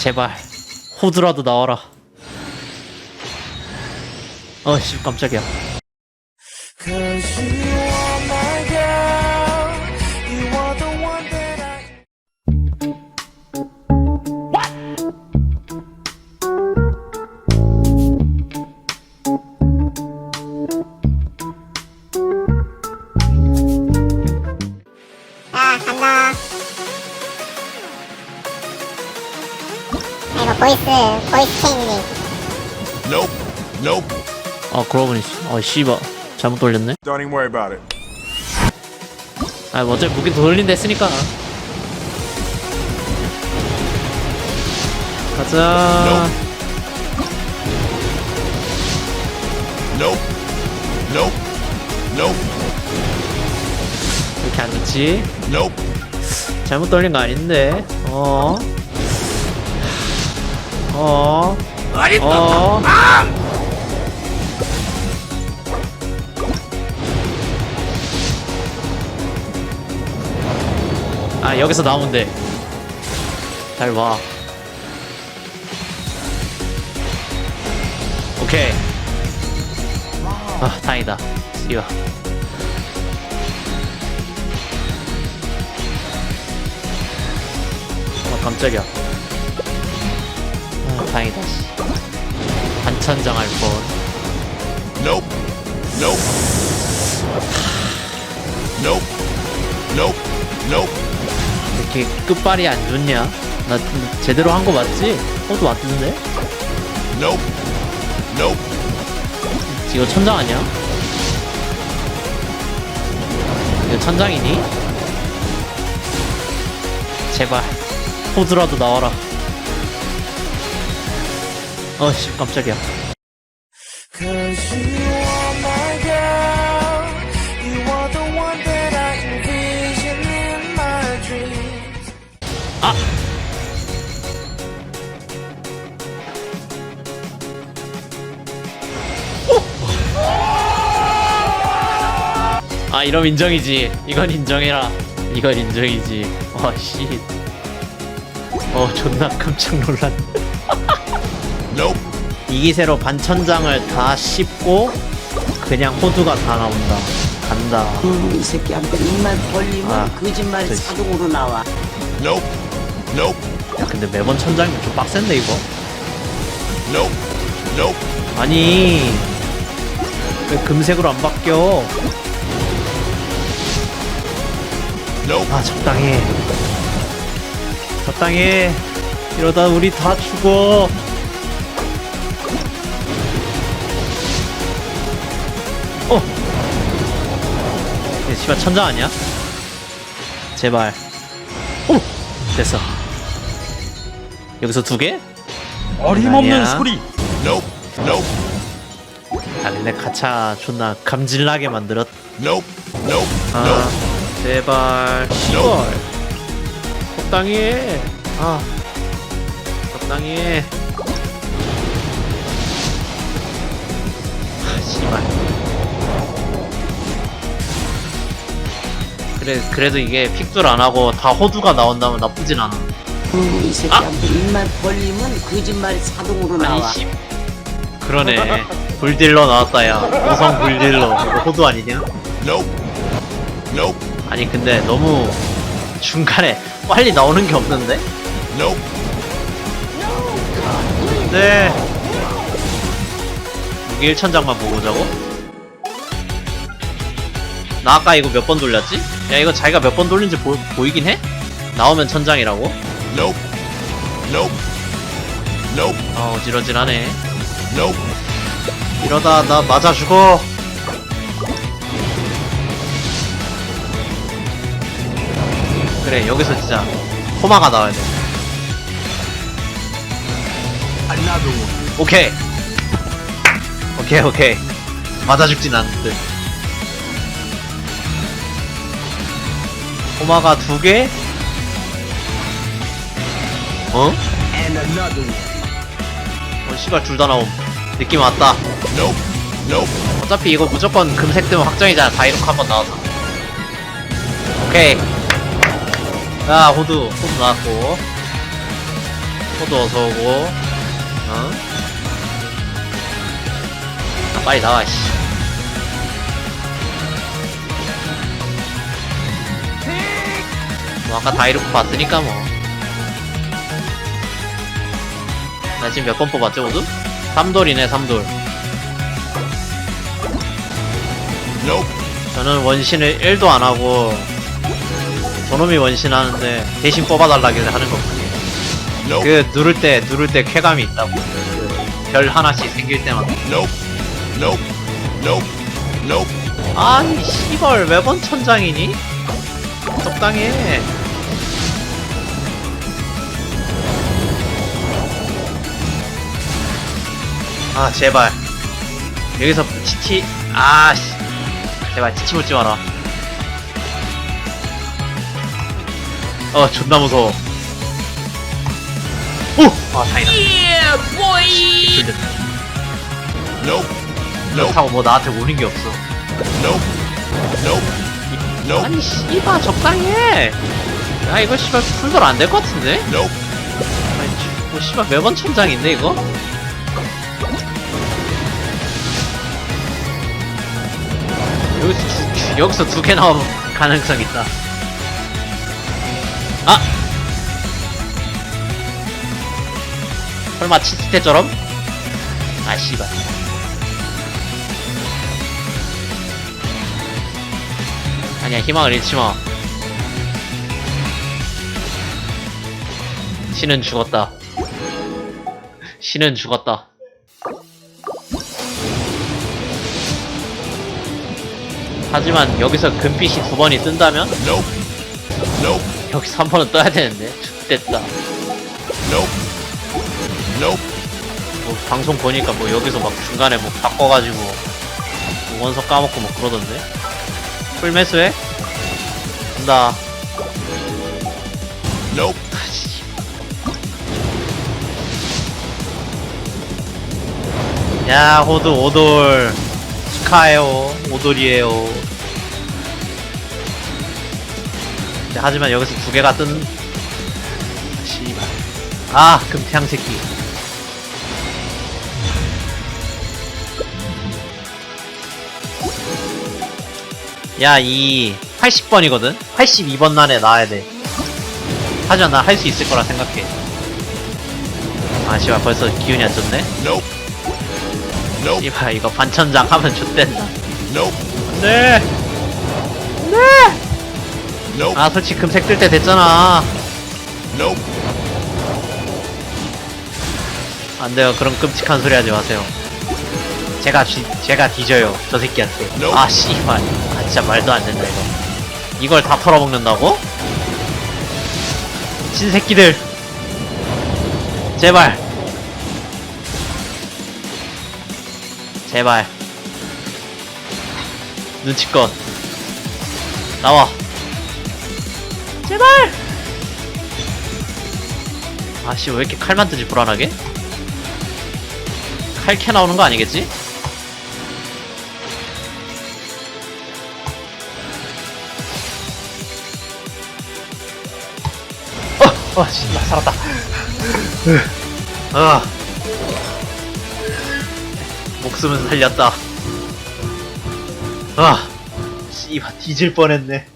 제발 호두라도 나와라. 어씨 깜짝이야 아, 보이스 Nope. Nope. 아 그러고 보니 아 씨발 잘못 돌렸네 Don't even worry about it. 아뭐 어차피 무기 돌린다 했으니까 가자 Nope. Nope. Nope. 이렇게 안 좋지 Nope. 잘못 돌린 거 아닌데 어 어. 어. 아 여기서 나오면 돼. 잘 봐. 오케이. 아 다행이다. 이거. 어 깜짝이야. 아 다행이다. 씨. 반천장 할 뻔. Nope. Nope. Nope. Nope. Nope. 이렇게 끝발이 안 좋냐? 나 제대로 한 거 맞지? 호도 맞던데? Nope. Nope. 이거 천장 아니야? 이거 천장이니? 제발 호두라도 나와라 어씨 깜짝이야 dreams. 아 이럼 인정이지 이건 인정해라 이건 인정이지 와씨 어 존나 깜짝 놀랐네. 이기세로 반천장을 다 씹고 그냥 호두가 다 나온다 간다 음, 이 새끼한테 입만 벌리면 아, 거짓말이 저기. 자동으로 나와. Nope. Nope. 야 근데 매번 천장이면 좀 빡센데 이거 Nope. Nope. 아니 왜 금색으로 안 바뀌어 Nope. 아 적당히 해 적당히 해 이러다 우리 다 죽어 어! 얘 씨발 천장 아니야? 제발 오! 됐어 여기서 두 개? 어림없는 아니야. 소리. Nope. Nope. 아 근데 가차 존나 감질나게 만들었 Nope. Nope. 아 Nope. 제발 시발 적당히 해 아 적당히 해 아, 씨발 그래 그래도 이게 픽들 안 하고 다 호두가 나온다면 나쁘진 않아 음, 이 새끼한테 입만 벌리면 거짓말이 자동으로 아니 나와. 씨 그러네 불딜러 나왔다 야 오성 불딜러 이거 호두 아니냐? Nope. Nope. 아니 근데 너무 중간에 빨리 나오는 게 없는데? Nope. 네. 무기 1천장만 보고 오자고? 나 아까 이거 몇 번 돌렸지? 야 이거 자기가 몇 번 돌린지 보, 보이긴 해? 나오면 천장이라고? Nope. Nope. Nope. 아 어지러지하네 Nope. 이러다 나 맞아 죽어 그래 여기서 진짜 호마가 나와야 돼 오케이 오케이 오케이 맞아 죽진 않는데 호마가 두 개? 어? 어 씨발 둘 다 나옴 느낌 왔다. 어차피 이거 무조건 금색 뜨면 확정이잖아 다이로크 한번 나와서 오케이 자 호두 호두 나왔고 호두 어서오고 어? 아, 빨리 나와 씨 뭐 아까 다이루프 봤으니까 뭐. 나 지금 몇 번 뽑았지 모두? 3돌이네 3돌. Nope. 저는 원신을 1도 안 하고 저놈이 원신 하는데 대신 뽑아달라길래 하는 거거든요. 그 누를 때 누를 때 쾌감이 있다고. 별 하나씩 생길 때마다. 아니 시벌 매번 천장이니? 적당히 해. 아 제발 여기서 치치 아씨 제발 치치 물지 마라 어 존나 무서워 오! 아 다행이다 들렸다 Nope. Nope. 그렇다고 뭐 나한테 오는 게 없어 Nope. Nope. Nope. 아니 씨발 적당히 해! 야 이거 씨발 풀돌 안 될 것 같은데? Nope. 아니 씨, 뭐 씨발 매번 천장인데 이거? 여기서 두, 여기서 두 개 나올 가능성 있다. 아! 설마 치즈 때처럼? 아 씨발. 아니야 희망을 잃지 마. 신은 죽었다. 신은 죽었다 하지만 여기서 금빛이 두 번이 뜬다면. 여기서 한 번은 떠야 되는데 됐다 Nope. Nope. 뭐 방송 보니까 뭐 여기서 막 중간에 뭐 바꿔가지고 뭐 원석 까먹고 뭐 그러던데 풀매수해? 간다 Nope. 야 호드 오돌 축하해요 오돌이에요. 자, 하지만 여기서 두 개가 뜬 씨발. 아 금태양 새끼. 야 이 80번이거든? 82번 난에 나와야 돼. 하지만 난할수 있을 거라 생각해. 아 씨발 벌써 기운이 안 좋네. 이봐 이거 반천장 하면 좋댄다 Nope. 네. Nope. 아 솔직히 금색 뜰 때 됐잖아 Nope. 안 돼요 그런 끔찍한 소리 하지 마세요 제가 뒤, 제가 뒤져요 저 새끼한테. 아 씨발 아 진짜 말도 안 된다 이거 이걸 다 털어먹는다고? 진 새끼들 제발 제발 눈치껏 나와 제발 아씨 왜 이렇게 칼만 뜨지 불안하게? 칼 캐 나오는 거 아니겠지? 어! 어, 진짜 살았다. 아. 목숨은 살렸다. 아. 씨발, 뒤질 뻔했네.